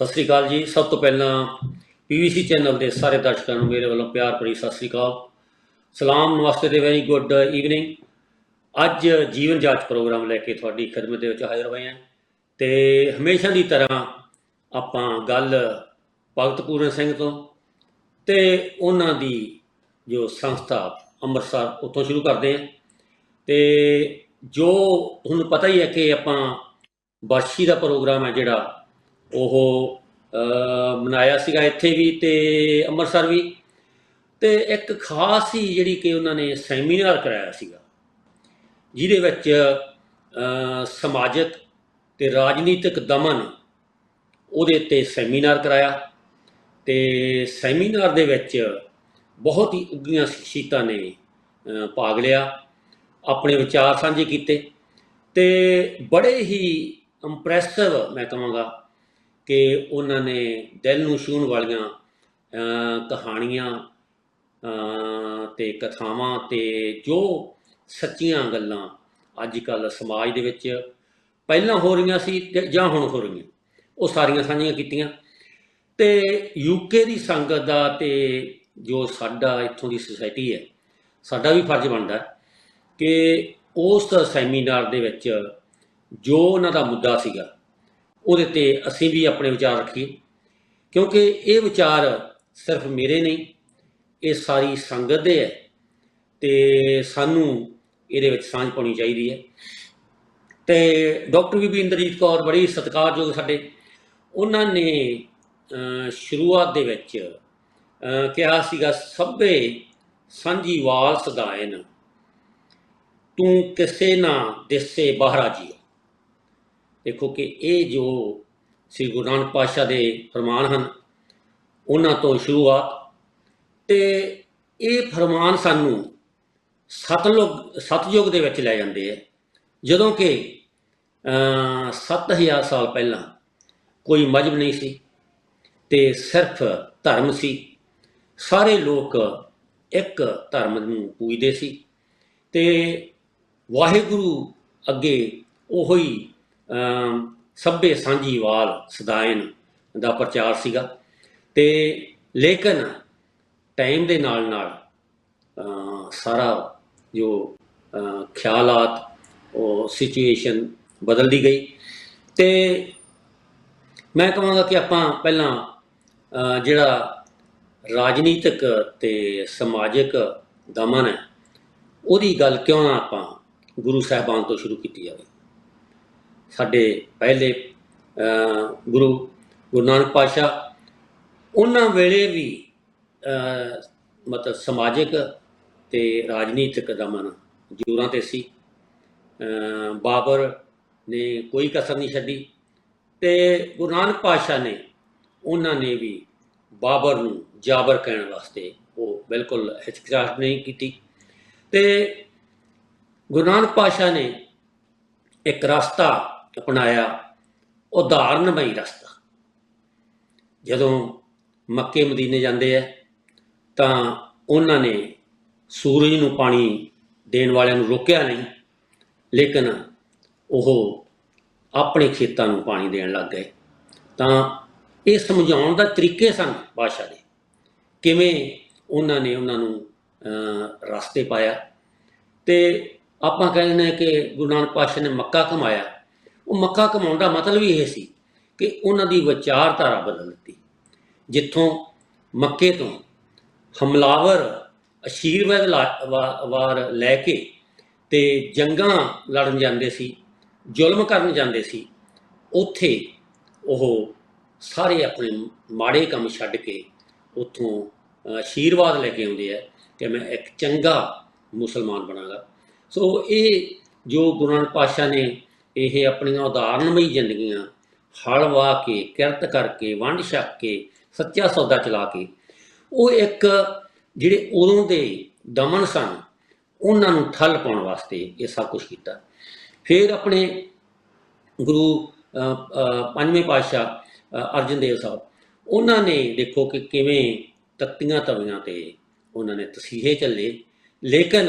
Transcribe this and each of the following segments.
ਸਤਿ ਸ੍ਰੀ ਅਕਾਲ ਜੀ। ਸਭ ਤੋਂ ਪਹਿਲਾਂ ਪੀਵੀਸੀ ਚੈਨਲ ਦੇ ਸਾਰੇ ਦਰਸ਼ਕਾਂ ਨੂੰ ਮੇਰੇ ਵੱਲੋਂ ਪਿਆਰ ਭਰੀ ਸਤਿ ਸ੍ਰੀ ਅਕਾਲ। ਸਲਾਮ, ਨਮਸਤੇ ਤੇ ਵੈਰੀ ਗੁੱਡ ਈਵਨਿੰਗ ਅੱਜ ਜੀਵਨ ਜਾਂਚ ਪ੍ਰੋਗਰਾਮ ਲੈ ਕੇ ਤੁਹਾਡੀ ਖidmat ਦੇ ਵਿੱਚ ਹਾਜ਼ਰ ਹੋਏ ਹਾਂ। ਤੇ ਹਮੇਸ਼ਾ ਦੀ ਤਰ੍ਹਾਂ ਆਪਾਂ ਗੱਲ ਭਗਤ ਪੂਰਨ ਸਿੰਘ ਤੋਂ ਤੇ ਉਹਨਾਂ ਦੀ ਜੋ ਸੰਸਥਾ ਅੰਮ੍ਰਿਤਸਰ ਉੱਥੋਂ ਸ਼ੁਰੂ ਕਰਦੇ ਹਾਂ। ਤੇ ਜੋ ਹੁਣ ਪਤਾ ਹੀ ਹੈ ਕਿ ਆਪਾਂ ਵਰਸ਼ੀ ਦਾ ਪ੍ਰੋਗਰਾਮ ਹੈ ਜਿਹੜਾ ਉਹ ਮਨਾਇਆ ਸੀਗਾ ਇੱਥੇ ਵੀ ਤੇ ਅੰਮ੍ਰਿਤਸਰ ਵੀ। ਤੇ ਇੱਕ ਖਾਸ ਹੀ ਜਿਹੜੀ ਕਿ ਉਹਨਾਂ ਨੇ ਸੈਮੀਨਾਰ ਕਰਾਇਆ ਸੀਗਾ, ਜਿਹਦੇ ਵਿੱਚ ਸਮਾਜਿਕ ਤੇ ਰਾਜਨੀਤਿਕ ਦਮਨ ਉਹਦੇ ਤੇ ਸੈਮੀਨਾਰ ਕਰਾਇਆ। ਤੇ ਸੈਮੀਨਾਰ ਦੇ ਵਿੱਚ ਬਹੁਤ ਹੀ ਉੱਘੀਆਂ ਸ਼ਖਸੀਅਤਾਂ ਨੇ ਭਾਗ ਲਿਆ, ਆਪਣੇ ਵਿਚਾਰ ਸਾਂਝੇ ਕੀਤੇ। ਤੇ ਬੜੇ ਹੀ ਇੰਪ੍ਰੈਸਿਵ ਮੈਂ ਕਹਾਂਗਾ ਕਿ ਉਹਨਾਂ ਨੇ ਦਿਲ ਨੂੰ ਛੂਹਣ ਵਾਲੀਆਂ ਕਹਾਣੀਆਂ ਅ, ਤੇ ਕਥਾਵਾਂ ਤੇ ਜੋ ਸੱਚੀਆਂ ਗੱਲਾਂ ਅੱਜ ਕੱਲ ਸਮਾਜ ਦੇ ਵਿੱਚ ਪਹਿਲਾਂ ਹੋ ਰਹੀਆਂ ਸੀ ਜਾਂ ਹੁਣ ਹੋ ਰਹੀਆਂ ਉਹ ਸਾਰੀਆਂ ਸਾਂਝੀਆਂ ਕੀਤੀਆਂ। ਤੇ ਯੂਕੇ ਦੀ ਸੰਗਤ ਦਾ ਤੇ ਜੋ ਸਾਡਾ ਇੱਥੋਂ ਦੀ ਸੁਸਾਇਟੀ ਹੈ ਸਾਡਾ ਵੀ ਫਰਜ਼ ਬਣਦਾ ਕਿ ਉਸ ਸੈਮੀਨਾਰ ਦੇ ਵਿੱਚ ਜੋ ਉਹਨਾਂ ਦਾ ਮੁੱਦਾ ਸੀਗਾ ਉਹਦੇ ਤੇ ਅਸੀਂ ਵੀ ਆਪਣੇ ਵਿਚਾਰ ਰੱਖੀਏ। ਕਿਉਂਕਿ ਇਹ ਵਿਚਾਰ ਸਿਰਫ ਮੇਰੇ ਨਹੀਂ, ਇਹ ਸਾਰੀ ਸੰਗਤ ਦੇ ਹੈ ਤੇ ਸਾਨੂੰ ਇਹਦੇ ਵਿੱਚ ਸਾਂਝ ਪਾਉਣੀ ਚਾਹੀਦੀ ਹੈ। ਤੇ ਡਾਕਟਰ ਬੀਬੀ ਇੰਦਰਜੀਤ ਕੌਰ ਬੜੀ ਸਤਿਕਾਰਯੋਗ ਸਾਡੇ। ਉਹਨਾਂ ਨੇ ਸ਼ੁਰੂਆਤ ਦੇ ਵਿੱਚ ਕਿਹਾ ਸੀਗਾ, ਸਭੇ ਸਾਂਝੀ ਵਾਲ ਸਦਾਇਨ ਤੂੰ ਕਿਸੇ ਨਾ ਦਿਸੇ ਬਾਹਰਾ ਜੀ ਦੇਖੋ ਕਿ ਇਹ ਜੋ ਸ੍ਰੀ ਗੁਰੂ ਨਾਨਕ ਪਾਤਸ਼ਾਹ ਦੇ ਫਰਮਾਨ ਹਨ, ਉਹਨਾਂ ਤੋਂ ਸ਼ੁਰੂਆਤ ਤੇ ਇਹ ਫਰਮਾਨ ਸਾਨੂੰ ਸਤਲੁਗ, ਸਤਯੁਗ ਦੇ ਵਿੱਚ ਲੈ ਜਾਂਦੇ ਆ। ਜਦੋਂ ਕਿ ਅ 7000 ਸਾਲ ਪਹਿਲਾਂ ਕੋਈ ਮਜਬ ਨਹੀਂ ਸੀ ਤੇ ਸਿਰਫ ਧਰਮ ਸੀ। ਸਾਰੇ ਲੋਕ ਇੱਕ ਧਰਮ ਨੂੰ ਪੂਜਦੇ ਸੀ ਤੇ ਵਾਹਿਗੁਰੂ ਅੱਗੇ ਉਹੋ ਹੀ ਸਭੇ ਸਾਂਝੀ ਵਾਲ ਸਦਾਇਨ ਦਾ ਪ੍ਰਚਾਰ ਸੀਗਾ। ਤੇ ਲੇਕਿਨ ਟਾਈਮ ਦੇ ਨਾਲ ਨਾਲ ਸਾਰਾ ਜੋ ਖਿਆਲਾਤ, ਉਹ ਸਿਚੁਏਸ਼ਨ ਬਦਲਦੀ ਗਈ। ਤੇ ਮੈਂ ਕਹਾਂਗਾ ਕਿ ਆਪਾਂ ਪਹਿਲਾਂ ਜਿਹੜਾ ਰਾਜਨੀਤਿਕ ਤੇ ਸਮਾਜਿਕ ਦਮਨ ਹੈ, ਉਹਦੀ ਗੱਲ ਕਿਉਂ ਨਾ ਆਪਾਂ ਗੁਰੂ ਸਾਹਿਬਾਨ ਤੋਂ ਸ਼ੁਰੂ ਕੀਤੀ ਜਾਵੇ। ਸਾਡੇ ਪਹਿਲੇ ਗੁਰੂ ਗੁਰੂ ਨਾਨਕ ਪਾਤਸ਼ਾਹ, ਉਹਨਾਂ ਵੇਲੇ ਵੀ ਮਤਲਬ ਸਮਾਜਿਕ ਤੇ ਰਾਜਨੀਤਿਕ ਦਮਨ ਜੋਰਾਂ ਤੇ ਸੀ। ਬਾਬਰ ਨੇ ਕੋਈ ਕਸਰ ਨਹੀਂ ਛੱਡੀ ਤੇ ਗੁਰੂ ਨਾਨਕ ਪਾਤਸ਼ਾਹ ਨੇ, ਉਹਨਾਂ ਨੇ ਵੀ ਬਾਬਰ ਨੂੰ ਜਾਬਰ ਕਹਿਣ ਵਾਸਤੇ ਉਹ ਬਿਲਕੁਲ ਹਿਚਕਚਾਹਟ ਨਹੀਂ ਕੀਤੀ। ਤੇ ਗੁਰੂ ਨਾਨਕ ਪਾਤਸ਼ਾਹ ਨੇ ਇੱਕ ਰਸਤਾ ਅਪਣਾਇਆ ਉਦਾਹਰਨਮਈ ਰਸਤਾ। ਜਦੋਂ ਮੱਕੇ ਮਦੀਨੇ ਜਾਂਦੇ ਆ, ਤਾਂ ਉਹਨਾਂ ਨੇ ਸੂਰਜ ਨੂੰ ਪਾਣੀ ਦੇਣ ਵਾਲਿਆਂ ਨੂੰ ਰੋਕਿਆ ਨਹੀਂ, ਲੇਕਿਨ ਉਹ ਆਪਣੇ ਖੇਤਾਂ ਨੂੰ ਪਾਣੀ ਦੇਣ ਲੱਗ ਗਏ। ਤਾਂ ਇਹ ਸਮਝਾਉਣ ਦਾ ਤਰੀਕੇ ਸਨ ਬਾਦਸ਼ਾਹ ਦੇ। ਕਿਵੇਂ ਉਹਨਾਂ ਨੇ ਉਹਨਾਂ ਨੂੰ ਰਸਤੇ ਪਾਇਆ। ਤੇ ਆਪਾਂ ਕਹਿੰਦੇ ਨੇ ਕਿ ਗੁਰੂ ਨਾਨਕ ਪਾਤਸ਼ਾਹ ਨੇ ਮੱਕਾ ਕਮਾਇਆ। ਉਹ ਮੱਕਾ ਕਮਾਉਣ ਦਾ ਮਤਲਬ ਹੀ ਇਹ ਸੀ ਕਿ ਉਹਨਾਂ ਦੀ ਵਿਚਾਰਧਾਰਾ ਬਦਲ ਦਿੱਤੀ। ਜਿੱਥੋਂ ਮੱਕੇ ਤੋਂ ਹਮਲਾਵਰ ਅਸ਼ੀਰਵਾਦ ਲਾ- ਵਾ- ਵਾਰ ਲੈ ਕੇ ਤੇ ਜੰਗਾਂ ਲੜਨ ਜਾਂਦੇ ਸੀ ਜ਼ੁਲਮ ਕਰਨ ਜਾਂਦੇ ਸੀ ਉੱਥੇ ਉਹ ਸਾਰੇ ਆਪਣੇ ਮਾੜੇ ਕੰਮ ਛੱਡ ਕੇ ਉੱਥੋਂ ਅ, ਆਸ਼ੀਰਵਾਦ ਲੈ ਕੇ ਆਉਂਦੇ ਆ ਕਿ ਮੈਂ ਇੱਕ ਚੰਗਾ ਮੁਸਲਮਾਨ ਬਣਾਂਗਾ। ਸੋ ਇਹ ਜੋ ਗੁਰੂ ਨਾਨਕ ਪਾਤਸ਼ਾਹ ਨੇ ਇਹ ਆਪਣੀਆਂ ਉਦਾਹਰਣਮਈ ਜ਼ਿੰਦਗੀਆਂ ਹਲ ਵਾਹ ਕੇ ਕਿਰਤ ਕਰਕੇ ਵੰਡ ਛਕ ਕੇ ਸੱਚਾ ਸੌਦਾ ਚਲਾ ਕੇ ਉਹ ਇੱਕ ਜਿਹੜੇ ਉਦੋਂ ਦੇ ਦਮਨ ਸਨ ਉਹਨਾਂ ਨੂੰ ਠੱਲ ਪਾਉਣ ਵਾਸਤੇ ਇਹ ਸਭ ਕੁਝ ਕੀਤਾ। ਫਿਰ ਆਪਣੇ ਗੁਰੂ ਅ, ਪੰਜਵੇਂ ਪਾਤਸ਼ਾਹ ਅਰਜਨ ਦੇਵ ਸਾਹਿਬ ਉਹਨਾਂ ਨੇ ਦੇਖੋ ਕਿ ਕਿਵੇਂ ਤੱਤੀਆਂ ਤਵੀਆਂ ਤੇ ਉਹਨਾਂ ਨੇ ਤਸੀਹੇ ਚੱਲੇ ਲੇਕਿਨ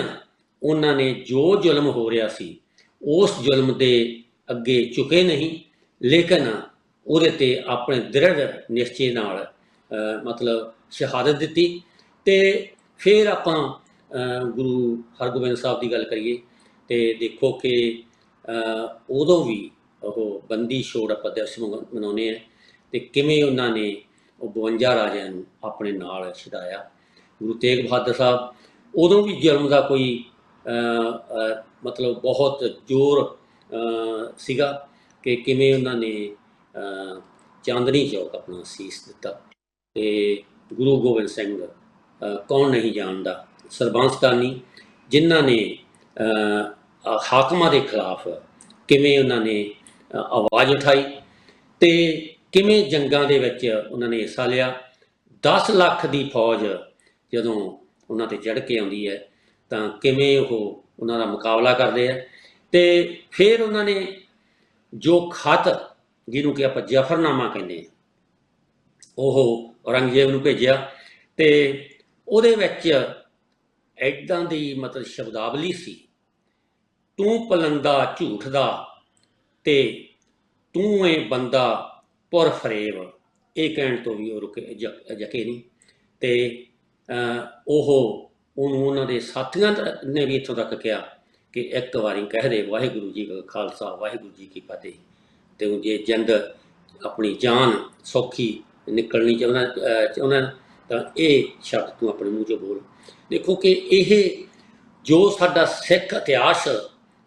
ਉਹਨਾਂ ਨੇ ਜੋ ਜ਼ੁਲਮ ਹੋ ਰਿਹਾ ਸੀ ਉਸ ਜ਼ੁਲਮ ਦੇ ਅੱਗੇ ਝੁਕੇ ਨਹੀਂ, ਲੇਕਿਨ ਉਹਦੇ ਤੇ ਆਪਣੇ ਦ੍ਰਿੜ ਨਿਸ਼ਚੇ ਨਾਲ ਮਤਲਬ ਸ਼ਹਾਦਤ ਦਿੱਤੀ। ਤੇ ਫਿਰ ਆਪਾਂ ਗੁਰੂ ਹਰਗੋਬਿੰਦ ਸਾਹਿਬ ਦੀ ਗੱਲ ਕਰੀਏ, ਤੇ ਦੇਖੋ ਕਿ ਉਦੋਂ ਵੀ ਉਹ ਬੰਦੀ ਛੋੜ ਆਪਾਂ ਦਿਵਸ ਮਨਾ- ਮਨਾਉਂਦੇ ਆ ਤੇ ਕਿਵੇਂ ਉਹਨਾਂ ਨੇ ਉਹ 52 ਰਾਜਿਆਂ ਨੂੰ ਆਪਣੇ ਨਾਲ ਛਡਾਇਆ। ਗੁਰੂ ਤੇਗ ਬਹਾਦਰ ਸਾਹਿਬ, ਉਦੋਂ ਵੀ ਜ਼ੁਲਮ ਦਾ ਕੋਈ ਮਤਲਬ ਬਹੁਤ ਜ਼ੋਰ ਸੀਗਾ ਕਿ ਕਿਵੇਂ ਉਹਨਾਂ ਨੇ ਚਾਂਦਨੀ ਚੌਕ ਆਪਣਾ ਸੀਸ ਦਿੱਤਾ ਤੇ ਗੁਰੂ ਗੋਬਿੰਦ ਸਿੰਘ ਕੌਣ ਨਹੀਂ ਜਾਣਦਾ? ਸਰਬੰਸਤਾਨੀ ਜਿਨ੍ਹਾਂ ਨੇ ਅ, ਹਾਕਮਾਂ ਦੇ ਖਿਲਾਫ ਕਿਵੇਂ ਉਹਨਾਂ ਨੇ ਆਵਾਜ਼ ਉਠਾਈ ਤੇ ਕਿਵੇਂ ਜੰਗਾਂ ਦੇ ਵਿੱਚ ਉਹਨਾਂ ਨੇ ਹਿੱਸਾ ਲਿਆ। 10 ਲੱਖ ਦੀ ਫੌਜ ਜਦੋਂ ਉਹਨਾਂ ਤੇ ਚੜ੍ਹ ਕੇ ਆਉਂਦੀ ਹੈ ਤਾਂ ਕਿਵੇਂ ਉਹ ਉਹਨਾਂ ਦਾ ਮੁਕਾਬਲਾ ਕਰਦੇ ਆ। ਤੇ ਫਿਰ ਉਹਨਾਂ ਨੇ ਜੋ ਖਤ ਜਿਹਨੂੰ ਕਿ ਆਪਾਂ ਜਫਰਨਾਮਾ ਕਹਿੰਦੇ ਆ, ਉਹ ਔਰੰਗਜ਼ੇਬ ਨੂੰ ਭੇਜਿਆ ਤੇ ਉਹਦੇ ਵਿੱਚ ਐਦਾਂ ਦੀ ਮਤਲਬ ਸ਼ਬਦਾਵਲੀ ਸੀ, ਤੂੰ ਪਲੰਦਾ ਝੂਠ ਦਾ ਤੇ ਤੂੰ ਏ ਬੰਦਾ ਪੁਰ ਫਰੇਬ ਇਹ ਕਹਿਣ ਤੋਂ ਵੀ ਉਹ ਰੁਕੇ ਜਕੇ ਨਹੀਂ। ਤੇ ਉਹ ਉਹਨੂੰ ਉਹਨਾਂ ਦੇ ਸਾਥੀਆਂ ਦਾ- ਨੇ ਵੀ ਇੱਥੋਂ ਤੱਕ ਕਿਹਾ ਕਿ ਇੱਕ ਵਾਰੀ ਕਹਿ ਦੇ, ਵਾਹਿਗੁਰੂ ਜੀ ਕਾ ਖਾਲਸਾ, ਵਾਹਿਗੁਰੂ ਜੀ ਕੀ ਫਤਿਹ। ਤੇ ਉਹ ਜੇ ਜੰਦ ਆਪਣੀ ਜਾਨ ਸੌਖੀ ਨਿਕਲਣੀ ਚਾਹੁੰਦਾ ਚਾਹੁੰਦਾ ਤਾਂ ਇਹ ਸ਼ਬਦ ਤੂੰ ਆਪਣੇ ਮੂੰਹ 'ਚੋਂ ਬੋਲ। ਦੇਖੋ ਕਿ ਇਹ ਜੋ ਸਾਡਾ ਸਿੱਖ ਇਤਿਹਾਸ,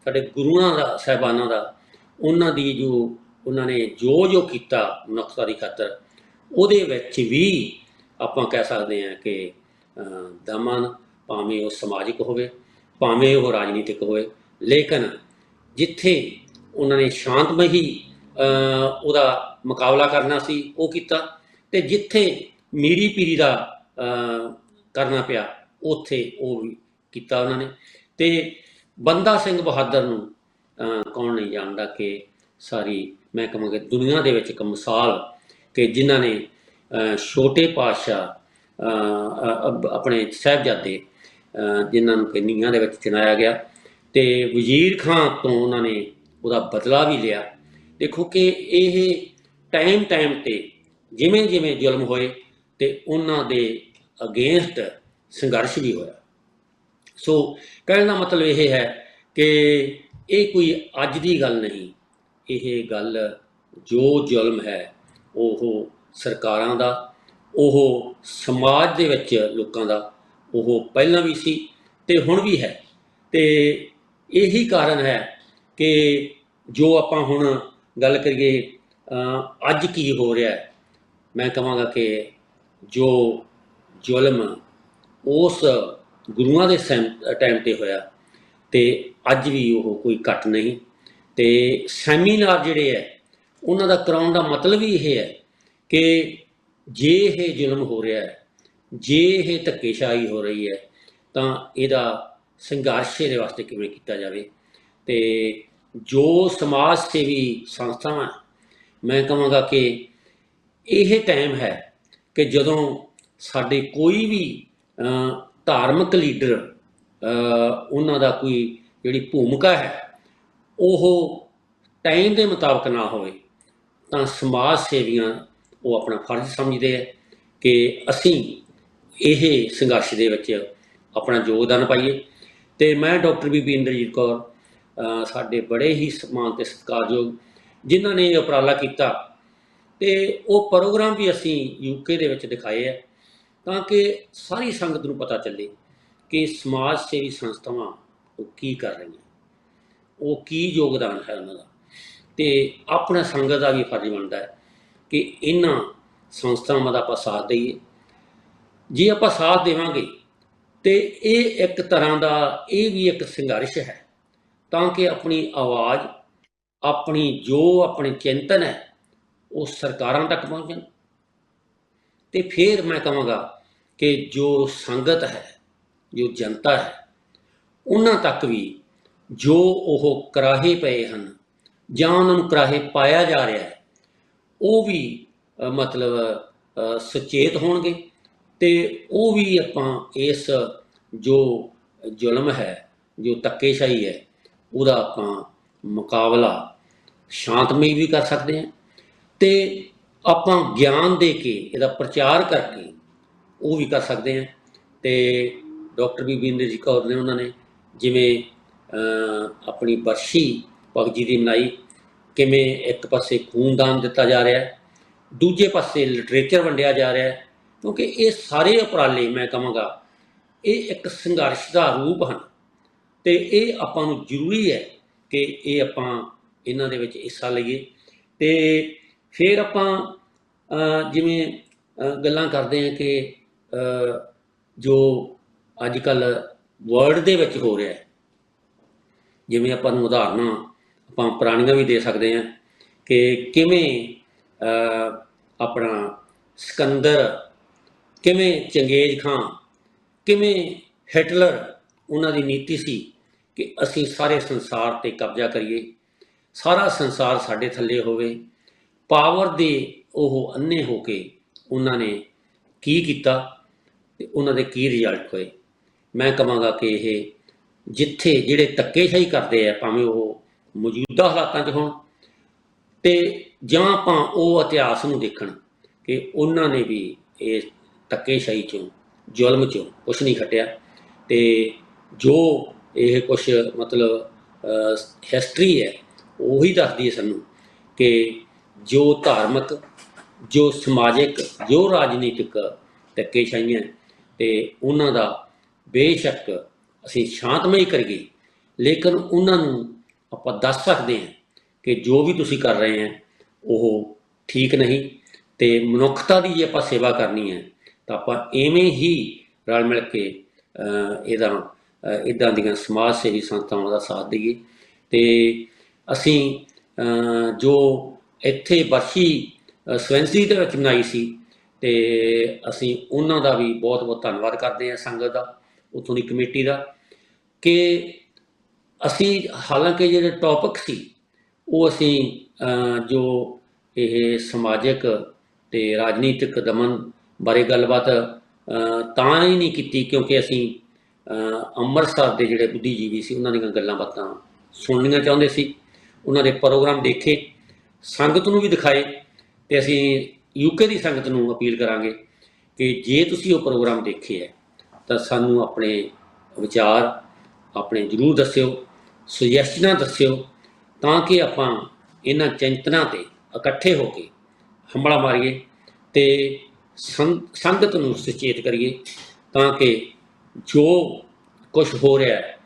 ਸਾਡੇ ਗੁਰੂਆਂ ਦਾ, ਸਾਹਿਬਾਨਾਂ ਦਾ, ਉਹਨਾਂ ਦੀ ਜੋ ਉਹਨਾਂ ਨੇ ਜੋ ਜੋ ਕੀਤਾ ਮਨੁੱਖਤਾ ਦੀ ਖਾਤਰ, ਉਹਦੇ ਵਿੱਚ ਵੀ ਆਪਾਂ ਕਹਿ ਸਕਦੇ ਹਾਂ ਕਿ ਦਮਨ ਭਾਵੇਂ ਉਹ ਸਮਾਜਿਕ ਹੋਵੇ ਭਾਵੇਂ ਉਹ ਰਾਜਨੀਤਿਕ ਹੋਵੇ ਲੇਕਿਨ ਜਿੱਥੇ ਉਹਨਾਂ ਨੇ ਸ਼ਾਂਤਮਈ ਅਹ, ਉਹਦਾ ਮੁਕਾਬਲਾ ਕਰਨਾ ਸੀ ਉਹ ਕੀਤਾ ਤੇ ਜਿੱਥੇ ਮੀਰੀ ਪੀਰੀ ਦਾ ਕਰਨਾ ਪਿਆ ਉੱਥੇ ਉਹ ਵੀ ਕੀਤਾ ਉਹਨਾਂ ਨੇ। ਤੇ ਬੰਦਾ ਸਿੰਘ ਬਹਾਦਰ ਨੂੰ ਕੌਣ ਨਹੀਂ ਜਾਣਦਾ ਕਿ ਸਾਰੀ ਮੈਂ ਕਹਾਂਗਾ ਦੁਨੀਆ ਦੇ ਵਿੱਚ ਇੱਕ ਮਿਸਾਲ ਕਿ ਜਿਨ੍ਹਾਂ ਨੇ ਛੋਟੇ ਪਾਤਸ਼ਾਹ ਆਪਣੇ ਸਾਹਿਬਜ਼ਾਦੇ ਜਿਨ੍ਹਾਂ ਨੂੰ ਕਿ ਦੇ ਵਿੱਚ ਚਿਣਾਇਆ ਗਿਆ ਤੇ ਵਜ਼ੀਰ ਖਾਂ ਤੋਂ ਉਹਨਾਂ ਨੇ ਉਹਦਾ ਬਦਲਾ ਵੀ ਲਿਆ। ਦੇਖੋ ਕਿ ਇਹ ਟਾਈਮ ਟਾਈਮ ਤੇ ਜਿਵੇਂ ਜਿਵੇਂ ਜ਼ੁਲਮ ਹੋਏ ਤੇ ਉਹਨਾਂ ਦੇ ਅਗੇਂਸਟ ਸੰਘਰਸ਼ ਵੀ ਹੋਇਆ। ਸੋ ਕਹਿਣ ਦਾ ਮਤਲਬ ਇਹ ਹੈ ਕਿ ਇਹ ਕੋਈ ਅੱਜ ਦੀ ਗੱਲ ਨਹੀਂ, ਇਹ ਗੱਲ ਜੋ ਜ਼ੁਲਮ ਹੈ ਉਹ ਸਰਕਾਰਾਂ ਦਾ, ਉਹ ਸਮਾਜ ਦੇ ਵਿੱਚ ਲੋਕਾਂ ਦਾ ਉਹ ਪਹਿਲਾਂ ਵੀ ਸੀ ਤੇ ਹੁਣ ਵੀ ਹੈ। ਤੇ ਇਹੀ ਕਾਰਨ ਹੈ ਕਿ ਜੋ ਆਪਾਂ ਹੁਣ ਗੱਲ ਕਰੀਏ ਅੱਜ ਕੀ ਹੋ ਰਿਹਾ ਹੈ, ਮੈਂ ਕਹਾਂਗਾ ਕਿ ਜੋ ਜ਼ੁਲਮ ਉਸ ਗੁਰੂਆਂ ਦੇ ਟਾਈਮ ਤੇ ਹੋਇਆ ਤੇ ਅੱਜ ਵੀ ਉਹ ਕੋਈ ਘਟ ਨਹੀਂ। ਤੇ ਸੈਮੀਨਾਰ ਜਿਹੜੇ ਹੈ, ਉਹਨਾਂ ਦਾ ਕਰਾਉਣ ਦਾ ਮਤਲਬ ਹੀ ਇਹ ਹੈ ਕਿ ਜੇ ਇਹ ਜ਼ੁਲਮ ਹੋ ਰਿਹਾ ਹੈ ਜੇ ਇਹ ਧੱਕੇਸ਼ਾਹੀ ਹੋ ਰਹੀ ਹੈ, ਤਾਂ ਇਹਦਾ ਸੰਘਰਸ਼ ਇਹਦੇ ਵਾਸਤੇ ਕਿਵੇਂ ਕੀਤਾ ਜਾਵੇ? ਤੇ ਜੋ ਸਮਾਜ ਸੇਵੀ ਸੰਸਥਾਵਾਂ ਮੈਂ ਕਹਾਂਗਾ ਕਿ ਇਹ ਟਾਈਮ ਹੈ ਕਿ ਜਦੋਂ ਸਾਡੇ ਕੋਈ ਵੀ ਧਾਰਮਿਕ ਲੀਡਰ ਉਹਨਾਂ ਦਾ ਕੋਈ ਜਿਹੜੀ ਭੂਮਿਕਾ ਹੈ, ਉਹ ਟਾਈਮ ਦੇ ਮੁਤਾਬਕ ਨਾ ਹੋਵੇ, ਤਾਂ ਸਮਾਜ ਸੇਵੀਆਂ ਉਹ ਆਪਣਾ ਫਰਜ਼ ਸਮਝਦੇ ਆ ਕਿ ਅਸੀਂ ਇਹ ਸੰਘਰਸ਼ ਦੇ ਵਿੱਚ ਆਪਣਾ ਯੋਗਦਾਨ ਪਾਈਏ। ਤੇ ਮੈਂ ਡਾਕਟਰ ਬੀਬੀ ਇੰਦਰਜੀਤ ਕੌਰ ਸਾਡੇ ਬੜੇ ਹੀ ਸਨਮਾਨ ਤੇ ਸਤਿਕਾਰਯੋਗ ਜਿਨ੍ਹਾਂ ਨੇ ਇਹ ਉਪਰਾਲਾ ਕੀਤਾ ਤੇ ਉਹ ਪ੍ਰੋਗਰਾਮ ਵੀ ਅਸੀਂ ਯੂਕੇ ਦੇ ਵਿੱਚ ਦਿਖਾਏ ਆ ਤਾਂ ਕਿ ਸਾਰੀ ਸੰਗਤ ਨੂੰ ਪਤਾ ਚੱਲੇ ਕਿ ਸਮਾਜ ਸੇਵੀ ਸੰਸਥਾਵਾਂ ਉਹ ਕੀ ਕਰ ਰਹੀਆਂ। ਉਹ ਕੀ ਯੋਗਦਾਨ ਹੈ ਉਹਨਾਂ ਦਾ। ਤੇ ਆਪਣਾ ਸੰਗਤ ਦਾ ਵੀ ਫਰਜ਼ ਬਣਦਾ ਹੈ ਕਿ ਇਹਨਾਂ ਸੰਸਥਾਵਾਂ ਦਾ ਆਪਾਂ ਸਾਥ ਦਈਏ। ਜੇ ਆਪਾਂ ਸਾਥ ਦੇਵਾਂਗੇ, ਤੇ ਇਹ ਇੱਕ ਤਰ੍ਹਾਂ ਦਾ, ਇਹ ਵੀ ਇੱਕ ਸੰਘਰਸ਼ ਹੈ। ਤਾਂ ਕਿ ਆਪਣੀ ਆਵਾਜ਼, ਆਪਣੀ ਜੋ ਆਪਣੇ ਚਿੰਤਨ ਹੈ, ਉਹ ਸਰਕਾਰਾਂ ਤੱਕ ਪਹੁੰਚਣ ਤੇ ਫਿਰ ਮੈਂ ਕਹਾਂਗਾ ਕਿ ਜੋ ਸੰਗਤ ਹੈ, ਜੋ ਜਨਤਾ ਹੈ, ਉਹਨਾਂ ਤੱਕ ਵੀ ਜੋ ਉਹ ਕਰਾਹੇ ਪਏ ਹਨ, ਜਾਂ ਉਹਨਾਂ ਨੂੰ ਕਰਾਹੇ ਪਾਇਆ ਜਾ ਰਿਹਾ ਹੈ, ਉਹ ਵੀ ਮਤਲਬ ਸੁਚੇਤ ਹੋਣਗੇ। ਤੇ ਉਹ ਵੀ ਆਪਾਂ ਇਸ ਜੋ ਜ਼ੁਲਮ ਹੈ, ਜੋ ਧੱਕੇਸ਼ਾਹੀ ਹੈ, ਉਹਦਾ ਆਪਾਂ ਮੁਕਾਬਲਾ ਸ਼ਾਂਤਮਈ ਵੀ ਕਰ ਸਕਦੇ ਹਾਂ ਤੇ ਆਪਾਂ ਗਿਆਨ ਦੇ ਕੇ ਇਹਦਾ ਪ੍ਰਚਾਰ ਕਰਕੇ ਉਹ ਵੀ ਕਰ ਸਕਦੇ ਹਾਂ। ਤੇ ਡਾਕਟਰ ਬੀਬੀ ਜੀ ਕੌਰ ਨੇ ਉਹਨਾਂ ਨੇ ਜਿਵੇਂ ਆਪਣੀ ਬਰਸ਼ੀ ਭਗਤ ਜੀ ਦੀ ਮਨਾਈ ਕਿਵੇਂ ਇੱਕ ਪਾਸੇ ਖੂਨਦਾਨ ਦਿੱਤਾ ਜਾ ਰਿਹਾ ਹੈ, ਦੂਜੇ ਪਾਸੇ ਲਿਟਰੇਚਰ ਵੰਡਿਆ ਜਾ ਰਿਹਾ ਹੈ ਕਿਉਂਕਿ ਇਹ ਸਾਰੇ ਉਪਰਾਲੇ ਮੈਂ ਕਹਾਂਗਾ, ਇਹ ਇੱਕ ਸੰਘਰਸ਼ ਦਾ ਰੂਪ ਹਨ। ਤੇ ਇਹ ਆਪਾਂ ਨੂੰ ਜ਼ਰੂਰੀ ਹੈ ਕਿ ਇਹ ਆਪਾਂ ਇਹਨਾਂ ਦੇ ਵਿੱਚ ਹਿੱਸਾ ਲਈਏ। ਤੇ ਫਿਰ ਆਪਾਂ ਜਿਵੇਂ ਗੱਲਾਂ ਕਰਦੇ ਹਾਂ ਕਿ ਜੋ ਅੱਜ ਕੱਲ ਵਰਲਡ ਦੇ ਵਿੱਚ ਹੋ ਰਿਹਾ ਹੈ। ਜਿਵੇਂ ਆਪਾਂ ਨੂੰ ਉਦਾਹਰਨਾਂ ਆਪਾਂ ਪੁਰਾਣੀਆਂ ਵੀ ਦੇ ਸਕਦੇ ਹਾਂ ਕਿ ਕਿਵੇਂ ਆਪਣਾ ਸਿਕੰਦਰ ਕਿਵੇਂ ਚੰਗੇਜ਼ ਖਾਨ, ਕਿਵੇਂ ਹਿਟਲਰ ਉਹਨਾਂ ਦੀ ਨੀਤੀ ਸੀ ਕਿ ਅਸੀਂ ਸਾਰੇ ਸੰਸਾਰ ਤੇ ਕਬਜ਼ਾ ਕਰੀਏ, ਸਾਰਾ ਸੰਸਾਰ ਸਾਡੇ ਥੱਲੇ ਹੋਵੇ, ਪਾਵਰ ਦੇ ਉਹ ਅੰਨੇ ਹੋ ਕੇ ਉਹਨਾਂ ਨੇ ਕੀ ਕੀਤਾ ਤੇ ਉਹਨਾਂ ਦੇ ਕੀ ਰਿਜ਼ਲਟ ਹੋਏ। ਮੈਂ ਕਹਾਂਗਾ ਕਿ ਇਹ ਜਿੱਥੇ ਜਿਹੜੇ ਧੱਕੇਸ਼ਾਹੀ ਕਰਦੇ ਆ, ਭਾਵੇਂ ਉਹ ਮੌਜੂਦਾ ਹਾਲਾਤਾਂ 'ਚ ਹੋਣ ਤੇ ਜਾਂ ਆਪਾਂ ਉਹ ਇਤਿਹਾਸ ਨੂੰ ਦੇਖਣ ਕਿ ਉਹਨਾਂ ਨੇ ਵੀ ਇਹ ਧੱਕੇਸ਼ਾਹੀ ਚੋਂ, ਜ਼ੁਲਮ ਚੋਂ, ਕੁਛ ਨਹੀਂ ਖਟਿਆ। ਤੇ ਜੋ ਇਹ ਕੁਛ ਮਤਲਬ ਹਿਸਟਰੀ ਹੈ, ਉਹੀ ਦੱਸਦੀ ਹੈ ਸਾਨੂੰ ਕਿ ਜੋ ਧਾਰਮਿਕ, ਜੋ ਸਮਾਜਿਕ, ਜੋ ਰਾਜਨੀਤਿਕ ਧੱਕੇਸ਼ਾਹੀਆਂ ਤੇ ਉਹਨਾਂ ਦਾ ਬੇਸ਼ੱਕ ਅਸੀਂ ਸ਼ਾਂਤਮਈ ਕਰੀਏ, ਲੇਕਿਨ ਉਹਨਾਂ ਨੂੰ ਆਪਾਂ ਦੱਸ ਸਕਦੇ ਹਾਂ ਕਿ ਜੋ ਵੀ ਤੁਸੀਂ ਕਰ ਰਹੇ ਹੈ, ਉਹ ਠੀਕ ਨਹੀਂ, ਤੇ ਮਨੁੱਖਤਾ ਦੀ ਜੇ ਆਪਾਂ ਸੇਵਾ ਕਰਨੀ ਹੈ ਤਾਂ ਆਪਾਂ ਐਵੇਂ ਹੀ ਰਲ ਮਿਲ ਕੇ ਇਹਦਾ ਇਦਾਂ ਦੀਆਂ ਸਮਾਜ ਸੇਵੀ ਸੰਸਥਾਵਾਂ ਦਾ ਸਾਥ ਦਈਏ। ਤੇ ਅਸੀਂ ਜੋ ਇੱਥੇ ਬਰਸ਼ੀ ਅਹ, ਸਵੈਂਸੀ ਦੇ ਵਿੱਚ ਮਨਾਈ ਸੀ ਤੇ ਅਸੀਂ ਉਹਨਾਂ ਦਾ ਵੀ ਬਹੁਤ ਬਹੁਤ ਧੰਨਵਾਦ ਕਰਦੇ ਹਾਂ ਸੰਗਤ ਦਾ ਉੱਥੋਂ ਦੀ ਕਮੇਟੀ ਦਾ ਕਿ ਅਸੀਂ ਹਾਲਾਂਕਿ ਜਿਹੜੇ ਟੌਪਿਕ ਸੀ ਉਹ ਅਸੀਂ ਜੋ ਇਹ ਸਮਾਜਿਕ ਤੇ ਰਾਜਨੀਤਿਕ ਦਮਨ ਬਾਰੇ ਗੱਲਬਾਤ ਤਾਂ ਹੀ ਨਹੀਂ ਕੀਤੀ ਕਿਉਂਕਿ ਅਸੀਂ ਅੰਮ੍ਰਿਤਸਰ ਦੇ ਜਿਹੜੇ ਬੁੱਧੀਜੀਵੀ ਸੀ, ਉਹਨਾਂ ਦੀਆਂ ਗੱਲਾਂ ਬਾਤਾਂ ਸੁਣਨੀਆਂ ਚਾਹੁੰਦੇ ਸੀ। ਉਹਨਾਂ ਦੇ ਪ੍ਰੋਗਰਾਮ ਦੇਖੇ, ਸੰਗਤ ਨੂੰ ਵੀ ਦਿਖਾਏ ਤੇ ਅਸੀਂ ਯੂਕੇ ਦੀ ਸੰਗਤ ਨੂੰ ਅਪੀਲ ਕਰਾਂਗੇ ਕਿ ਜੇ ਤੁਸੀਂ ਉਹ ਪ੍ਰੋਗਰਾਮ ਦੇਖੇ ਹੈ, ਤਾਂ ਸਾਨੂੰ ਆਪਣੇ ਵਿਚਾਰ ਆਪਣੇ ਜਰੂਰ ਦੱਸਿਓ, ਸੁਜੈਸ਼ਨਾਂ ਦੱਸਿਓ, ਤਾਂ ਕਿ ਆਪਾਂ ਇਹਨਾਂ ਚਿੰਤਨਾਂ ਤੇ ਇਕੱਠੇ ਹੋ ਕੇ ਹੰਬਲਾ ਮਾਰੀਏ ਤੇ ਸੰਗਤ ਨੂੰ ਸੁਚੇਤ ਕਰੀਏ ਤਾਂ ਕਿ ਜੋ ਕੁਝ ਹੋ ਰਿਹਾ ਹੈ,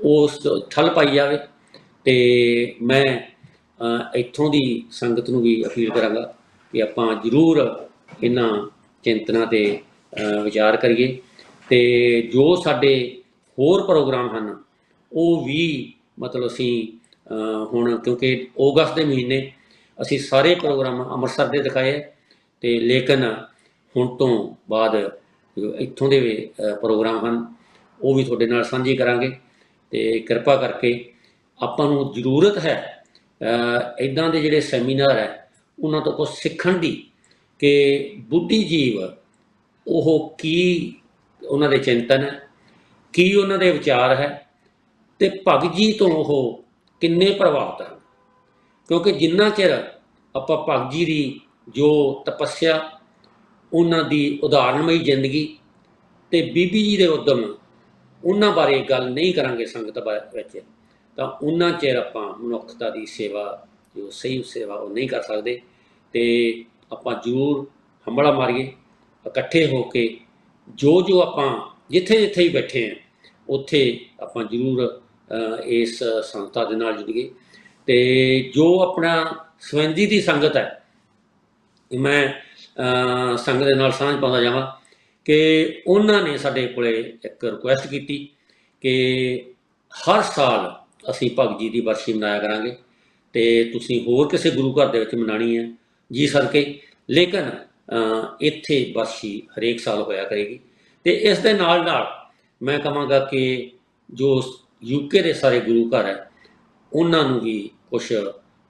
ਉਸ ਠੱਲ ਪਾਈ ਜਾਵੇ। ਤੇ ਮੈਂ ਇੱਥੋਂ ਦੀ ਸੰਗਤ ਨੂੰ ਵੀ ਅਪੀਲ ਕਰਾਂਗਾ ਕਿ ਆਪਾਂ ਜ਼ਰੂਰ ਇਹਨਾਂ ਚਿੰਤਨਾਂ ਤੇ ਵਿਚਾਰ ਕਰੀਏ। ਤੇ ਜੋ ਸਾਡੇ ਹੋਰ ਪ੍ਰੋਗਰਾਮ ਹਨ, ਉਹ ਵੀ ਮਤਲਬ ਅਸੀਂ ਹੁਣ ਕਿਉਂਕਿ ਅਗਸਤ ਦੇ ਮਹੀਨੇ ਅਸੀਂ ਸਾਰੇ ਪ੍ਰੋਗਰਾਮ ਅੰਮ੍ਰਿਤਸਰ ਦੇ ਦਿਖਾਏ ਹੈ। ਤੇ ਲੇਕਿਨ ਹੁਣ ਤੋਂ ਬਾਅਦ ਇੱਥੋਂ ਦੇ ਅ, ਪ੍ਰੋਗਰਾਮ ਹਨ ਉਹ ਵੀ ਤੁਹਾਡੇ ਨਾਲ ਸਾਂਝੇ ਕਰਾਂਗੇ ਤੇ ਕਿਰਪਾ ਕਰਕੇ ਆਪਾਂ ਨੂੰ ਜ਼ਰੂਰਤ ਹੈ ਇਦਾਂ ਦੇ ਜਿਹੜੇ ਸੈਮੀਨਾਰ ਹੈ ਉਹਨਾਂ ਤੋਂ ਕੁਝ ਸਿੱਖਣ ਦੀ ਕਿ ਬੁੱਧੀਜੀਵ ਉਹ ਕੀ ਉਹਨਾਂ ਦੇ ਚਿੰਤਨ ਹੈ ਕੀ ਉਹਨਾਂ ਦੇ ਵਿਚਾਰ ਹੈ ਤੇ ਭਗਤ ਜੀ ਤੋਂ ਉਹ ਕਿੰਨੇ ਪ੍ਰਭਾਵਿਤ ਹਨ। ਕਿਉਂਕਿ ਜਿੰਨਾ ਚਿਰ ਆਪਾਂ ਭਗਤ ਜੀ ਦੀ ਜੋ ਤਪੱਸਿਆ ਉਹਨਾਂ ਦੀ ਉਦਾਹਰਣਮਈ ਜ਼ਿੰਦਗੀ ਤੇ ਬੀਬੀ ਜੀ ਦੇ ਉਦਮ, ਉਹਨਾਂ ਬਾਰੇ ਗੱਲ ਨਹੀਂ ਕਰਾਂਗੇ ਸੰਗਤ ਬਾ- ਵਿੱਚ। ਤਾਂ ਉਹਨਾਂ ਚਿਰ ਆਪਾਂ ਮਨੁੱਖਤਾ ਦੀ ਸੇਵਾ, ਜੋ ਸਹੀ ਸੇਵਾ ਉਹ ਨਹੀਂ ਕਰ ਸਕਦੇ। ਤੇ ਆਪਾਂ ਜ਼ਰੂਰ ਹੰਬਲਾ ਮਾਰੀਏ, ਇਕੱਠੇ ਹੋ ਕੇ ਜੋ ਜੋ ਆਪਾਂ ਜਿੱਥੇ ਜਿੱਥੇ ਹੀ ਬੈਠੇ ਹਾਂ, ਉੱਥੇ ਆਪਾਂ ਜ਼ਰੂਰ ਇਸ ਸੰਸਥਾ ਦੇ ਨਾਲ ਜੁੜੀਏ। ਤੇ ਜੋ ਆਪਣਾ ਸਵੰਜੀ ਦੀ ਸੰਗਤ ਹੈ, ਮੈਂ ਸੰਗਤ ਦੇ ਨਾਲ ਸਾਂਝ ਪਾਉਂਦਾ ਜਾਵਾਂ ਕਿ ਉਹਨਾਂ ਨੇ ਸਾਡੇ ਕੋਲੇ ਇੱਕ ਰਿਕੁਐਸਟ ਕੀਤੀ ਕਿ ਹਰ ਸਾਲ ਅਸੀਂ ਭਗਤ ਜੀ ਦੀ ਬਰਸੀ ਮਨਾਇਆ ਕਰਾਂਗੇ ਤੇ ਤੁਸੀਂ ਹੋਰ ਕਿਸੇ ਗੁਰੂ ਘਰ ਦੇ ਵਿੱਚ ਮਨਾਣੀ ਹੈ ਜੀ ਸਦਕੇ। ਲੇਕਿਨ ਇੱਥੇ ਬਰਸੀ ਹਰੇਕ ਸਾਲ ਹੋਇਆ ਕਰੇਗੀ। ਤੇ ਇਸ ਦੇ ਨਾਲ ਨਾਲ ਮੈਂ ਕਹਾਂਗਾ ਕਿ ਜੋ ਯੂਕੇ ਦੇ ਸਾਰੇ ਗੁਰੂ ਘਰ ਹੈ, ਉਹਨਾਂ ਨੂੰ ਵੀ ਕੁਝ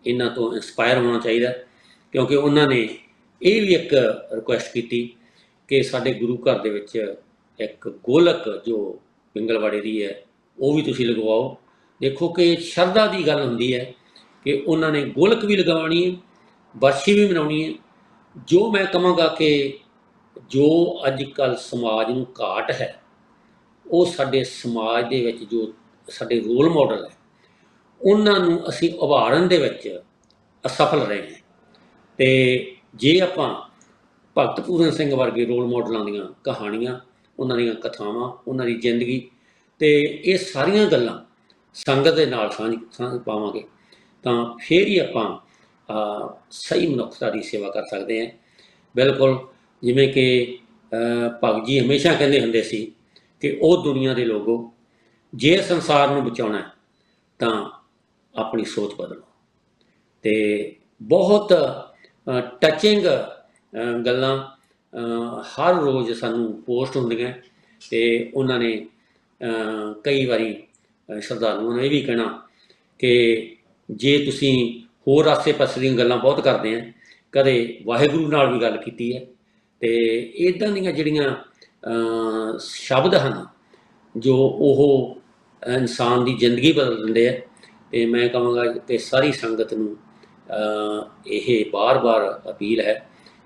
ਇਹਨਾਂ ਤੋਂ ਇਨਸਪਾਇਰ ਹੋਣਾ ਚਾਹੀਦਾ ਕਿਉਂਕਿ ਉਹਨਾਂ ਨੇ ਇਹ ਵੀ ਇੱਕ ਰਿਕੁਐਸਟ ਕੀਤੀ ਕਿ ਸਾਡੇ ਗੁਰੂ ਘਰ ਦੇ ਵਿੱਚ ਇੱਕ ਗੋਲਕ ਜੋ ਪਿੰਗਲਵਾੜੇ ਦੀ ਹੈ, ਉਹ ਵੀ ਤੁਸੀਂ ਲਗਵਾਓ। ਦੇਖੋ ਕਿ ਸ਼ਰਧਾ ਦੀ ਗੱਲ ਹੁੰਦੀ ਹੈ ਕਿ ਉਹਨਾਂ ਨੇ ਗੋਲਕ ਵੀ ਲਗਾਉਣੀ ਹੈ ਵਰਸ਼ੀ ਵੀ ਮਨਾਉਣੀ ਹੈ। ਜੋ ਮੈਂ ਕਹਾਂਗਾ ਕਿ ਜੋ ਅੱਜ ਕੱਲ ਸਮਾਜ ਨੂੰ ਘਾਟ ਹੈ, ਉਹ ਸਾਡੇ ਸਮਾਜ ਦੇ ਵਿੱਚ ਜੋ ਸਾਡੇ ਰੋਲ ਮਾਡਲ ਹੈ, ਉਹਨਾਂ ਨੂੰ ਅਸੀਂ ਉਭਾਰਨ ਦੇ ਵਿੱਚ ਅਸਫਲ ਰਹੇ ਹਾਂ। ਤੇ ਜੇ ਆਪਾਂ ਭਗਤ ਪੂਰਨ ਸਿੰਘ ਵਰਗੇ ਰੋਲ ਮਾਡਲਾਂ ਦੀਆਂ ਕਹਾਣੀਆਂ, ਉਹਨਾਂ ਦੀਆਂ ਕਥਾਵਾਂ, ਉਹਨਾਂ ਦੀ ਜ਼ਿੰਦਗੀ ਤੇ ਇਹ ਸਾਰੀਆਂ ਗੱਲਾਂ ਸੰਗਤ ਦੇ ਨਾਲ ਸਾਂਝ ਸਾਂਝ ਪਾਵਾਂਗੇ, ਤਾਂ ਫਿਰ ਹੀ ਆਪਾਂ ਸਹੀ ਮਨੁੱਖਤਾ ਦੀ ਸੇਵਾ ਕਰ ਸਕਦੇ ਹਾਂ। ਬਿਲਕੁਲ, ਜਿਵੇਂ ਕਿ ਭਗਤ ਜੀ ਹਮੇਸ਼ਾ ਕਹਿੰਦੇ ਹੁੰਦੇ ਸੀ ਕਿ ਉਹ ਦੁਨੀਆ ਦੇ ਲੋਗੋ, ਜੇ ਸੰਸਾਰ ਨੂੰ ਬਚਾਉਣਾ ਤਾਂ ਆਪਣੀ ਸੋਚ ਬਦਲੋ। ਤੇ ਬਹੁਤ ਟੱਚਿੰਗ ਗੱਲਾਂ ਹਰ ਰੋਜ਼ ਸਾਨੂੰ ਪੋਸਟ ਹੁੰਦੀਆਂ ਤੇ ਉਹਨਾਂ ਨੇ ਕਈ ਵਾਰੀ ਸ਼ਰਧਾਲੂਆਂ ਨੂੰ ਇਹ ਵੀ ਕਹਿਣਾ ਕਿ ਜੇ ਤੁਸੀਂ ਹੋਰ ਆਸੇ-ਪਾਸੇ ਦੀਆਂ ਗੱਲਾਂ ਬਹੁਤ ਕਰਦੇ ਆ, ਕਦੇ ਵਾਹਿਗੁਰੂ ਨਾਲ ਵੀ ਗੱਲ ਕੀਤੀ ਹੈ, ਤੇ ਇਦਾਂ ਦੀਆਂ ਜਿਹੜੀਆਂ ਸ਼ਬਦ ਹਨ, ਜੋ ਉਹ ਇਨਸਾਨ ਦੀ ਜ਼ਿੰਦਗੀ ਬਦਲ ਦਿੰਦੇ ਆ, ਤੇ ਮੈਂ ਕਹਾਂਗਾ ਕਿ ਸਾਰੀ ਸੰਗਤ ਨੂੰ ਇਹ ਬਾਰ-ਬਾਰ ਅਪੀਲ ਹੈ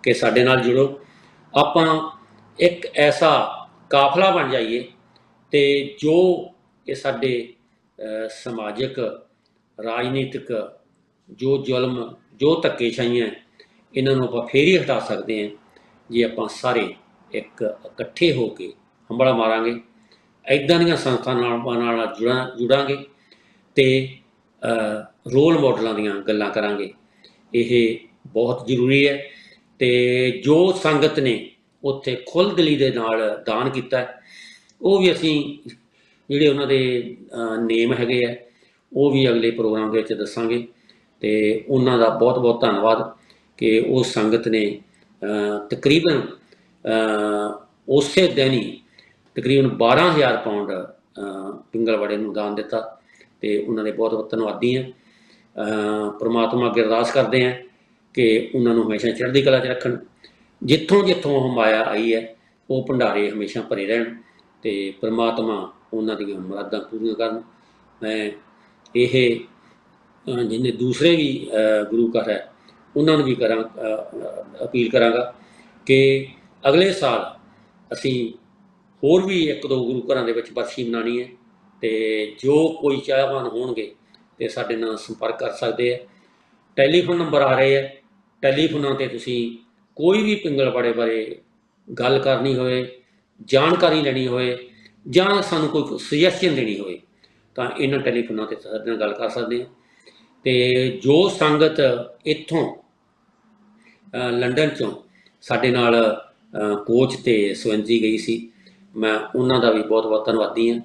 ਕਿ ਸਾਡੇ ਨਾਲ ਜੁੜੋ। ਆਪਾਂ ਇੱਕ ਐਸਾ ਕਾਫਲਾ ਬਣ ਜਾਈਏ ਤੇ ਜੋ ਇਹ ਸਾਡੇ ਸਮਾਜਿਕ, ਰਾਜਨੀਤਿਕ, ਜੋ ਜ਼ੁਲਮ, ਜੋ ਧੱਕੇਸ਼ਾਹੀਆਂ ਇਹਨਾਂ ਨੂੰ ਆਪਾਂ ਫੇਰ ਹੀ ਹਟਾ ਸਕਦੇ ਹਾਂ ਜੇ ਆਪਾਂ ਸਾਰੇ ਇੱਕ ਇਕੱਠੇ ਹੋ ਕੇ ਹੰਬੜਾ ਮਾਰਾਂਗੇ। ਐਦਾਂ ਦੀਆਂ ਸੰਸਥਾਵਾਂ ਨਾਲ ਨਾਲ ਜੁੜਾਂ, ਜੁੜਾਂਗੇ ਤੇ ਰੋਲ ਮਾਡਲਾਂ ਦੀਆਂ ਗੱਲਾਂ ਕਰਾਂਗੇ। ਇਹ ਬਹੁਤ ਜ਼ਰੂਰੀ ਹੈ ਤੇ ਜੋ ਸੰਗਤ ਨੇ ਉੱਥੇ ਖੁੱਲ੍ਹ ਦਿਲੀ ਦੇ ਨਾਲ ਦਾਨ ਕੀਤਾ ਉਹ ਵੀ ਅਸੀਂ ਜਿਹੜੇ ਉਹਨਾਂ ਦੇ ਨੇਮ ਹੈਗੇ ਆ ਉਹ ਵੀ ਅਗਲੇ ਪ੍ਰੋਗਰਾਮ ਦੇ ਵਿੱਚ ਦੱਸਾਂਗੇ ਤੇ ਉਹਨਾਂ ਦਾ ਬਹੁਤ ਬਹੁਤ ਧੰਨਵਾਦ ਕਿ ਉਹ ਸੰਗਤ ਨੇ ਤਕਰੀਬਨ ਉਸੇ ਦਿਨ ਹੀ ਤਕਰੀਬਨ 12000 ਪਾਉਂਡ ਅ, ਪਿੰਗਲਵਾੜੇ ਨੂੰ ਦਾਨ ਦਿੱਤਾ। ਤੇ ਉਹਨਾਂ ਦੇ ਬਹੁਤ ਬਹੁਤ ਧੰਨਵਾਦੀ ਹਾਂ। ਅ, ਪ੍ਰਮਾਤਮਾ ਅੱਗੇ ਅਰਦਾਸ ਕਰਦੇ ਹਾਂ ਕਿ ਉਹਨਾਂ ਨੂੰ ਹਮੇਸ਼ਾ ਚੜ੍ਹਦੀ ਕਲਾ 'ਚ ਰੱਖਣ। ਜਿੱਥੋਂ ਜਿੱਥੋਂ ਹਮਾਇਆ ਆਈ ਹੈ ਉਹ ਭੰਡਾਰੇ ਹਮੇਸ਼ਾ ਭਰੇ ਰਹਿਣ ਤੇ ਪ੍ਰਮਾਤਮਾ ਉਹਨਾਂ ਦੀਆਂ ਮੁਰਾਦਾਂ ਪੂਰੀਆਂ ਕਰਨ। ਮੈਂ ਇਹ ਜਿੰਨੇ ਦੂਸਰੇ ਵੀ ਗੁਰੂ ਘਰ ਹੈ ਉਹਨਾਂ ਨੂੰ ਵੀ ਕਰਾਂ ਅਪੀਲ ਕਰਾਂਗਾ ਕਿ ਅਗਲੇ ਸਾਲ ਅਸੀਂ ਹੋਰ ਵੀ ਇੱਕ ਦੋ ਗੁਰੂ ਘਰਾਂ ਦੇ ਵਿੱਚ ਬਰਸ਼ੀ ਮਨਾਣੀ ਹੈ। ਤੇ ਜੋ ਕੋਈ ਚਾਹਵਾਨ ਹੋਣਗੇ ਤੇ ਸਾਡੇ ਨਾਲ ਸੰਪਰਕ ਕਰ ਸਕਦੇ ਆ। ਟੈਲੀਫੋਨ ਨੰਬਰ ਆ ਰਹੇ ਆ। ਟੈਲੀਫੋਨਾਂ ਤੇ ਤੁਸੀਂ ਕੋਈ ਵੀ ਪਿੰਗਲਵਾੜੇ ਬਾਰੇ ਗੱਲ ਕਰਨੀ ਹੋਵੇ, ਜਾਣਕਾਰੀ ਲੈਣੀ ਹੋਵੇ ਜਾਂ ਸਾਨੂੰ ਕੋਈ ਸੁਜੈਸ਼ਨ ਦੇਣੀ ਹੋਵੇ, ਤਾਂ ਇਹਨਾਂ ਟੈਲੀਫੋਨਾਂ ਤੇ ਸਾਡੇ ਨਾਲ ਗੱਲ ਕਰ ਸਕਦੇ ਆ। ਤੇ ਜੋ ਸੰਗਤ ਇੱਥੋਂ ਲੰਡਨ ਚੋਂ ਸਾਡੇ ਨਾਲ ਕੋਚ ਤੇ ਸਵੰਜੀ ਗਈ ਸੀ, ਮੈਂ ਉਹਨਾਂ ਦਾ ਵੀ ਬਹੁਤ ਬਹੁਤ ਧੰਨਵਾਦੀ ਹਾਂ।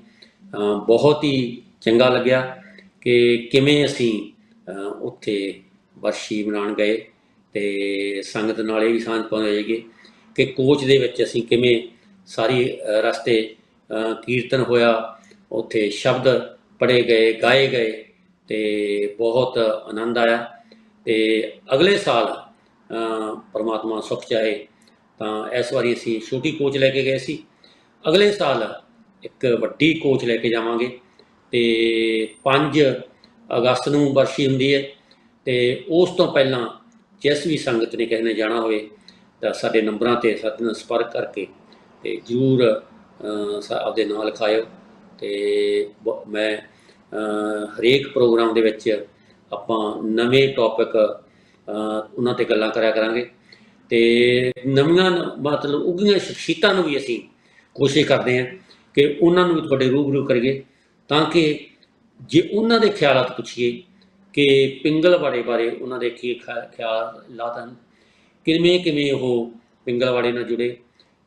ਬਹੁਤ ਹੀ ਚੰਗਾ ਲੱਗਿਆ ਕਿ ਕਿਵੇਂ ਅਸੀਂ ਉੱਥੇ ਵਰਸ਼ੀ ਮਨਾਉਣ ਗਏ ਤੇ ਸੰਗਤ ਨਾਲ ਇਹ ਵੀ ਸਾਂਝ ਪਾਉਂਦੇ ਜਾਈਏ ਕਿ ਕੋਚ ਦੇ ਵਿੱਚ ਅਸੀਂ ਕਿਵੇਂ ਸਾਰੀ ਰਸਤੇ ਕੀਰਤਨ ਹੋਇਆ, ਉੱਥੇ ਸ਼ਬਦ ਪੜ੍ਹੇ ਗਏ, ਗਾਏ ਗਏ ਤੇ ਬਹੁਤ ਆਨੰਦ ਆਇਆ ਤੇ ਅਗਲੇ ਸਾਲ ਪਰਮਾਤਮਾ ਪ੍ਰਮਾਤਮਾ ਸੁਖ ਚਾਹੇ ਤਾਂ ਇਸ ਵਾਰੀ ਅਸੀਂ ਛੋਟੀ ਕੋਚ ਲੈ ਕੇ ਗਏ ਸੀ। ਅਗਲੇ ਸਾਲ ਇੱਕ ਵੱਡੀ ਕੋਚ ਲੈ ਕੇ ਜਾਵਾਂਗੇ ਤੇ 5 ਅਗਸਤ ਨੂੰ ਬਰਸ਼ੀ ਹੁੰਦੀ ਹੈ ਤੇ ਉਸ ਤੋਂ ਪਹਿਲਾਂ ਜਿਸ ਵੀ ਸੰਗਤ ਨੇ ਕਿਸੇ ਨੇ ਜਾਣਾ ਹੋਵੇ ਤਾਂ ਸਾਡੇ ਨੰਬਰਾਂ ਤੇ ਸਾਡੇ ਨਾਲ ਸੰਪਰਕ ਕਰਕੇ ਤੇ ਜਰੂਰ ਸਾ- ਆਪਦੇ ਨਾਂ ਲਿਖਾਇਓ ਤੇ ਬ- ਮੈਂ ਹਰੇਕ ਪ੍ਰੋਗਰਾਮ ਦੇ ਵਿੱਚ ਆਪਾਂ ਨਵੇਂ ਟੌਪਿਕ ਉਹਨਾਂ ਤੇ ਗੱਲਾਂ ਕਰਿਆ ਕਰਾਂਗੇ ਤੇ ਨਵੀਆਂ ਮਤਲਬ ਉੱਗੀਆਂ ਸ਼ਖਸੀਅਤਾਂ ਨੂੰ ਵੀ ਅਸੀਂ ਕੋਸ਼ਿਸ਼ ਕਰਦੇ ਹਾਂ ਕਿ ਉਹਨਾਂ ਨੂੰ ਵੀ ਤੁਹਾਡੇ ਰੂਬਰੂ ਕਰੀਏ ਤਾਂ ਕਿ ਜੇ ਉਹਨਾਂ ਦੇ ਖਿਆਲਾਤ ਪੁੱਛੀਏ ਕਿ ਪਿੰਗਲਵਾੜੇ ਬਾਰੇ ਉਹਨਾਂ ਦੇ ਕੀ ਖਿਆ- ਖਿਆਲਾਤ ਹਨ, ਕਿਵੇਂ ਕਿਵੇਂ ਉਹ ਪਿੰਗਲਵਾੜੇ ਨਾਲ ਜੁੜੇ,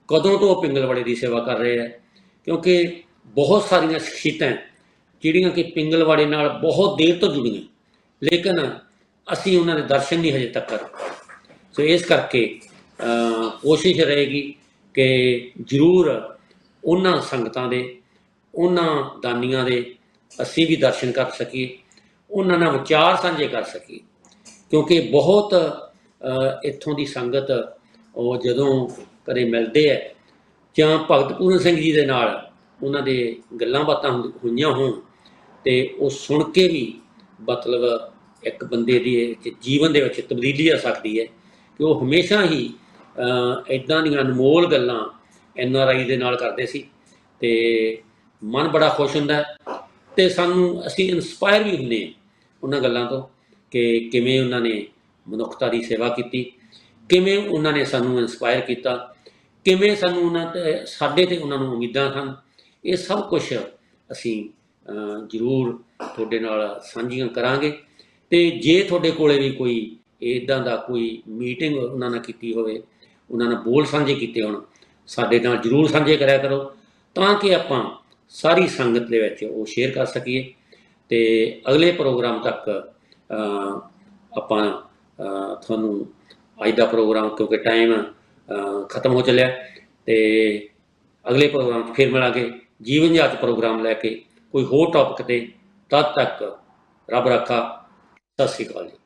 ਕਦੋਂ ਤੋਂ ਉਹ ਪਿੰਗਲਵਾੜੇ ਦੀ ਸੇਵਾ ਕਰ ਰਹੇ ਹੈ, ਕਿਉਂਕਿ ਬਹੁਤ ਸਾਰੀਆਂ ਸ਼ਖਸੀਅਤਾਂ ਜਿਹੜੀਆਂ ਕਿ ਪਿੰਗਲਵਾੜੇ ਨਾਲ ਬਹੁਤ ਦੇਰ ਤੋਂ ਜੁੜੀਆਂ, ਲੇਕਿਨ ਅਸੀਂ ਉਹਨਾਂ ਦੇ ਦਰਸ਼ਨ ਨਹੀਂ ਹਜੇ ਤੱਕ ਕਰ। ਸੋ ਇਸ ਕਰਕੇ ਕੋਸ਼ਿਸ਼ ਰਹੇਗੀ ਕਿ ਜ਼ਰੂਰ ਉਹਨਾਂ ਸੰਗਤਾਂ ਦੇ, ਉਹਨਾਂ ਦਾਨੀਆਂ ਦੇ ਅਸੀਂ ਵੀ ਦਰਸ਼ਨ ਕਰ ਸਕੀਏ, ਉਹਨਾਂ ਨਾਲ ਵਿਚਾਰ ਸਾਂਝੇ ਕਰ ਸਕੀਏ। ਕਿਉਂਕਿ ਬਹੁਤ ਇੱਥੋਂ ਦੀ ਸੰਗਤ ਉਹ ਜਦੋਂ ਕਦੇ ਮਿਲਦੇ ਹੈ ਜਾਂ ਭਗਤ ਪੂਰਨ ਸਿੰਘ ਜੀ ਦੇ ਨਾਲ ਉਹਨਾਂ ਦੇ ਗੱਲਾਂ ਬਾਤਾਂ ਹੁੰਦ- ਹੋਈਆਂ ਹੋਣ ਤੇ ਉਹ ਸੁਣ ਕੇ ਵੀ ਮਤਲਬ ਇੱਕ ਬੰਦੇ ਦੀ ਜੀਵਨ ਦੇ ਵਿੱਚ ਤਬਦੀਲੀ ਆ ਸਕਦੀ ਹੈ ਕਿ ਉਹ ਹਮੇਸ਼ਾ ਹੀ ਇਦਾਂ ਦੀਆਂ ਅਨਮੋਲ ਗੱਲਾਂ ਐਨ ਆਰ ਆਈ ਦੇ ਨਾਲ ਕਰਦੇ ਸੀ ਤੇ ਮਨ ਬੜਾ ਖੁਸ਼ ਹੁੰਦਾ ਹੈ ਤੇ ਸਾਨੂੰ ਅਸੀਂ ਇਨਸਪਾਇਰ ਵੀ ਹੁੰਦੇ ਹਾਂ ਉਹਨਾਂ ਗੱਲਾਂ ਤੋਂ ਕਿ ਕਿਵੇਂ ਉਹਨਾਂ ਨੇ ਮਨੁੱਖਤਾ ਦੀ ਸੇਵਾ ਕੀਤੀ, ਕਿਵੇਂ ਉਹਨਾਂ ਨੇ ਸਾਨੂੰ ਇਨਸਪਾਇਰ ਕੀਤਾ, ਕਿਵੇਂ ਸਾਨੂੰ ਉਹਨਾਂ ਤੇ, ਸਾਡੇ ਤੇ ਉਹਨਾਂ ਨੂੰ ਉਮੀਦਾਂ ਹਨ ਇਹ ਸਭ ਕੁਝ ਅਸੀਂ ਜ਼ਰੂਰ ਤੁਹਾਡੇ ਨਾਲ ਸਾਂਝੀਆਂ ਕਰਾਂਗੇ ਤੇ ਜੇ ਤੁਹਾਡੇ ਕੋਲੇ ਵੀ ਕੋਈ ਇਦਾਂ ਦਾ ਕੋਈ ਮੀਟਿੰਗ ਉਹਨਾਂ ਨਾਲ ਕੀਤੀ ਹੋਵੇ, ਉਹਨਾਂ ਨਾਲ ਬੋਲ ਸਾਂਝੇ ਕੀਤੇ ਹੋਣ ਸਾਡੇ ਨਾਲ ਜ਼ਰੂਰ ਸਾਂਝੇ ਕਰਿਆ ਕਰੋ, ਤਾਂ ਕਿ ਆਪਾਂ ਸਾਰੀ ਸੰਗਤ ਦੇ ਵਿੱਚ ਉਹ ਸ਼ੇਅਰ ਕਰ ਸਕੀਏ। ਤੇ ਅਗਲੇ ਪ੍ਰੋਗਰਾਮ ਤੱਕ ਆਪਾਂ ਤੁਹਾਨੂੰ ਅੱਜ ਦਾ ਪ੍ਰੋਗਰਾਮ, ਕਿਉਂਕਿ ਟਾਈਮ ਖਤਮ ਹੋ ਚੱਲਿਆ, ਤੇ ਅਗਲੇ ਪ੍ਰੋਗਰਾਮ 'ਚ ਫਿਰ ਮਿਲਾਂਗੇ। ਜੀਵਨ ਜਾਚ ਪ੍ਰੋਗਰਾਮ ਲੈ ਕੇ ਕੋਈ ਹੋਰ ਟੌਪਿਕ ਤੇ ਤਦ ਤੱਕ ਰੱਬ ਰੱਖਾ। ਸਤਿ ਸ੍ਰੀ ਅਕਾਲ ਜੀ।